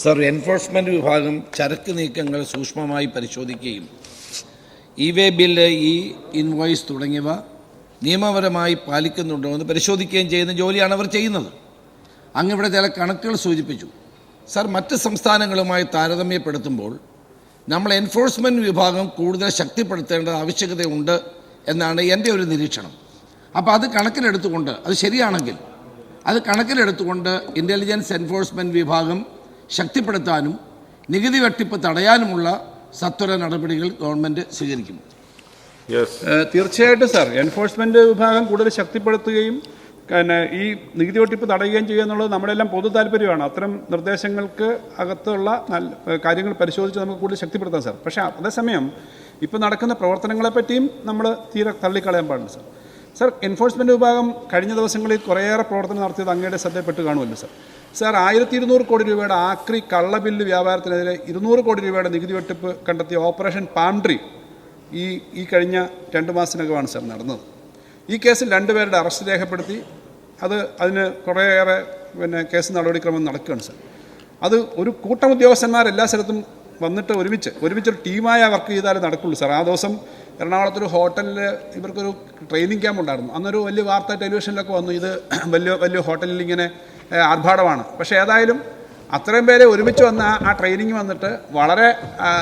Sir enforcement വിഭാഗം ചരക്ക് നീക്കങ്ങൾ സൂക്ഷ്മമായി പരിശോധിക്കുകയും e way bill e invoice തുടങ്ങിയവ നിയമപരമായി പാലിക്കുന്നുണ്ടോ എന്ന് പരിശോധിക്കുകയും ചെയ്യുന്ന ജോലിയാണ് അവർ ചെയ്യുന്നത്. അങ്ങ് ഇവിടെ ചില കണക്കുകൾ സൂചിപ്പിച്ചു. സർ മറ്റ് സംസ്ഥാനങ്ങളുമായി താരതമ്യപ്പെടുത്തുമ്പോൾ നമ്മൾ എൻഫോഴ്സ്മെന്റ് വിഭാഗം കൂടുതൽ ശക്തിപ്പെടുത്തേണ്ട ആവശ്യകതയുണ്ട് എന്നാണ് എന്റെ ഒരു നിരീക്ഷണം. അപ്പോൾ അത് കണക്കിലെടുത്തുകൊണ്ട് അത് ശരിയാണെങ്കിൽ അത് കണക്കിലെടുത്തുകൊണ്ട് ഇന്റലിജൻസ് എൻഫോഴ്സ്മെന്റ് വിഭാഗം ശക്തിപ്പെടുത്താനും നികുതി വെട്ടിപ്പ് തടയാനുമുള്ള സത്വര നടപടികൾ ഗവൺമെന്റ് സ്വീകരിക്കും. യെസ് തീർച്ചയായിട്ടും സാർ. എൻഫോഴ്സ്മെന്റ് വിഭാഗം കൂടുതൽ ശക്തിപ്പെടുത്തുകയും പിന്നെ ഈ നികുതി വെട്ടിപ്പ് തടയുകയും ചെയ്യുക എന്നുള്ളത് നമ്മുടെ എല്ലാം പൊതു താല്പര്യമാണ്. അത്തരം നിർദ്ദേശങ്ങൾക്ക് അകത്തുള്ള നല്ല കാര്യങ്ങൾ പരിശോധിച്ച് നമുക്ക് കൂടുതൽ ശക്തിപ്പെടുത്താം സാർ. പക്ഷേ അതേസമയം ഇപ്പോൾ നടക്കുന്ന പ്രവർത്തനങ്ങളെപ്പറ്റിയും നമ്മൾ തീരെ തള്ളിക്കളയാൻ പാടില്ല സാർ. സാർ എൻഫോഴ്സ്മെന്റ് വിഭാഗം കഴിഞ്ഞ ദിവസങ്ങളിൽ കുറേയേറെ പ്രവർത്തനം നടത്തിയത് അങ്ങയുടെ ശ്രദ്ധയപ്പെട്ട് കാണുമല്ലോ സർ. സാർ ആയിരത്തി ഇരുന്നൂറ് കോടി രൂപയുടെ ആക്രി കള്ളബില്ല് വ്യാപാരത്തിനെതിരെ ഇരുന്നൂറ് കോടി രൂപയുടെ നികുതി വെട്ടിപ്പ് കണ്ടെത്തിയ ഓപ്പറേഷൻ പാംട്രി ഈ ഈ കഴിഞ്ഞ രണ്ട് മാസത്തിനകമാണ് സർ നടന്നത്. ഈ കേസിൽ രണ്ടുപേരുടെ അറസ്റ്റ് രേഖപ്പെടുത്തി. അത് അതിന് കുറേയേറെ പിന്നെ കേസ് നടപടിക്രമം നടക്കുകയാണ് സർ. അത് ഒരു കൂട്ടം ഉദ്യോഗസ്ഥന്മാർ എല്ലാ സ്ഥലത്തും വന്നിട്ട് ഒരുമിച്ച് ഒരുമിച്ച് ഒരു ടീമായ വർക്ക് ചെയ്താലേ നടക്കുള്ളൂ. സാർ ആ ദിവസം എറണാകുളത്തൊരു ഹോട്ടലിൽ ഇവർക്കൊരു ട്രെയിനിങ് ക്യാമ്പ് ഉണ്ടായിരുന്നു. അന്നൊരു വലിയ വാർത്ത ടെലിവിഷനിലൊക്കെ വന്നു ഇത് വലിയ വലിയ ഹോട്ടലിൽ ഇങ്ങനെ ആർഭാടമാണ്. പക്ഷേ ഏതായാലും അത്രയും പേരെ ഒരുമിച്ച് വന്ന ആ- ട്രെയിനിങ് വന്നിട്ട് വളരെ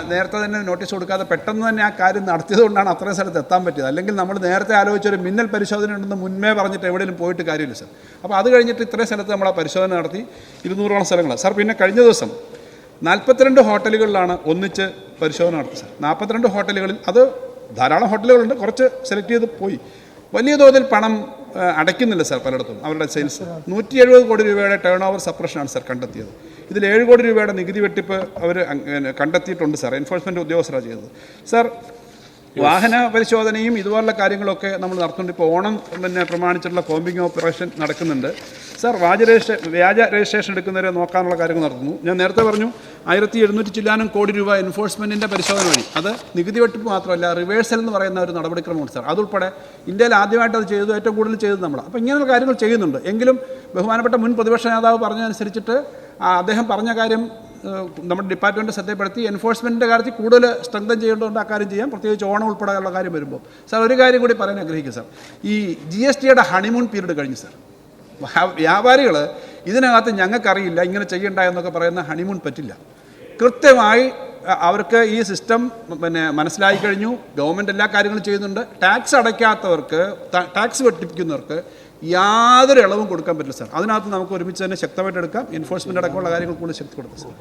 നേരത്തെ തന്നെ നോട്ടീസ് കൊടുക്കാതെ പെട്ടെന്ന് തന്നെ ആ കാര്യം നടത്തിയത് കൊണ്ടാണ് അത്രയും സ്ഥലത്ത് എത്താൻ പറ്റിയത്. അല്ലെങ്കിൽ നമ്മൾ നേരത്തെ ആലോചിച്ചൊരു മിന്നൽ പരിശോധന ഉണ്ടെന്ന് മുൻമേ പറഞ്ഞിട്ട് എവിടെയും പോയിട്ട് കാര്യമില്ല സാർ. അപ്പോൾ അത് കഴിഞ്ഞിട്ട് ഇത്രയും സ്ഥലത്ത് നമ്മൾ ആ പരിശോധന നടത്തി ഇരുന്നൂറോളം സ്ഥലങ്ങൾ സാർ പിന്നെ കഴിഞ്ഞ ദിവസം നാൽപ്പത്തിരണ്ട് ഹോട്ടലുകളിലാണ് ഒന്നിച്ച് പരിശോധന നടത്തി സാർ. നാൽപ്പത്തിരണ്ട് ഹോട്ടലുകളിൽ അത് ധാരാളം ഹോട്ടലുകളുണ്ട്. കുറച്ച് സെലക്ട് ചെയ്ത് പോയി. വലിയ തോതിൽ പണം അടയ്ക്കുന്നില്ല സാർ പലയിടത്തും അവരുടെ സെയിൽസ്. നൂറ്റി എഴുപത് കോടി രൂപയുടെ ടേൺ ഓവർ സപ്രഷനാണ് സാർ കണ്ടെത്തിയത്. ഇതിൽ ഏഴ് കോടി രൂപയുടെ നികുതി വെട്ടിപ്പ് അവർ കണ്ടെത്തിയിട്ടുണ്ട് സാർ. എൻഫോഴ്സ്മെന്റ് ഉദ്യോഗസ്ഥരാണ് ചെയ്തത്. സാർ വാഹന പരിശോധനയും ഇതുപോലുള്ള കാര്യങ്ങളൊക്കെ നമ്മൾ നടത്തുന്നുണ്ട്. ഇപ്പോൾ ഓണം പിന്നെ പ്രമാണിച്ചിട്ടുള്ള കോമ്പിംഗ് ഓപ്പറേഷൻ നടക്കുന്നുണ്ട്. സാർ വ്യാജ രജിസ്ട്രേ വ്യാജ രജിസ്ട്രേഷൻ എടുക്കുന്നവരെ നോക്കാനുള്ള കാര്യങ്ങൾ നടത്തുന്നു. ഞാൻ നേരത്തെ പറഞ്ഞു ആയിരത്തി എഴുന്നൂറ്റി ചില്ലാനും കോടി രൂപ എൻഫോഴ്സ്മെന്റിന്റെ പരിശോധന വഴി അത് നികുതി വെട്ടിപ്പ് മാത്രമല്ല റിവേഴ്സൽ എന്ന് പറയുന്ന ഒരു നടപടിക്രമമുണ്ട് സാർ. അതുൾപ്പെടെ ഇന്ത്യയിൽ ആദ്യമായിട്ട് അത് ചെയ്തു ഏറ്റവും കൂടുതൽ ചെയ്തത് നമ്മൾ അപ്പോൾ ഇങ്ങനെയുള്ള കാര്യങ്ങൾ ചെയ്യുന്നുണ്ട്. എങ്കിലും ബഹുമാനപ്പെട്ട മുൻ പ്രതിപക്ഷ നേതാവ് പറഞ്ഞതനുസരിച്ചിട്ട് അദ്ദേഹം പറഞ്ഞ കാര്യം നമ്മുടെ ഡിപ്പാർട്ട്മെന്റ് ശ്രദ്ധപ്പെടുത്തി എൻഫോഴ്സ്മെന്റിന്റെ കാര്യത്തിൽ കൂടുതൽ സ്ട്രെങ്തൻ ചെയ്യേണ്ടതുകൊണ്ട് ആ കാര്യം ചെയ്യാം പ്രത്യേകിച്ച് ഓണം ഉൾപ്പെടെയുള്ള കാര്യം വരുമ്പോൾ. സാർ ഒരു കാര്യം കൂടി പറയാൻ ആഗ്രഹിക്കും സാർ. ഈ ജി എസ് ടിയുടെ ഹണിമൂൺ പീരീഡ് കഴിഞ്ഞു സാർ. വ്യാപാരികൾ ഇതിനകത്ത് ഞങ്ങൾക്കറിയില്ല ഇങ്ങനെ ചെയ്യണ്ട എന്നൊക്കെ പറയുന്ന ഹണിമൂൺ പറ്റില്ല. കൃത്യമായി അവർക്ക് ഈ സിസ്റ്റം പിന്നെ മനസ്സിലായി കഴിഞ്ഞു. ഗവൺമെന്റ് എല്ലാ കാര്യങ്ങളും ചെയ്യുന്നുണ്ട്. ടാക്സ് അടയ്ക്കാത്തവർക്ക് ടാക്സ് വെട്ടിപ്പിക്കുന്നവർക്ക് യാതൊരു ഇളവും കൊടുക്കാൻ പറ്റില്ല സാർ. അതിനകത്ത് നമുക്ക് ഒരുമിച്ച് തന്നെ ശക്തമായിട്ട് എടുക്കാം. എൻഫോഴ്സ്മെന്റ് അടക്കമുള്ള കാര്യങ്ങൾ കൂടുതൽ ശക്തി കൊടുക്കാം സാർ.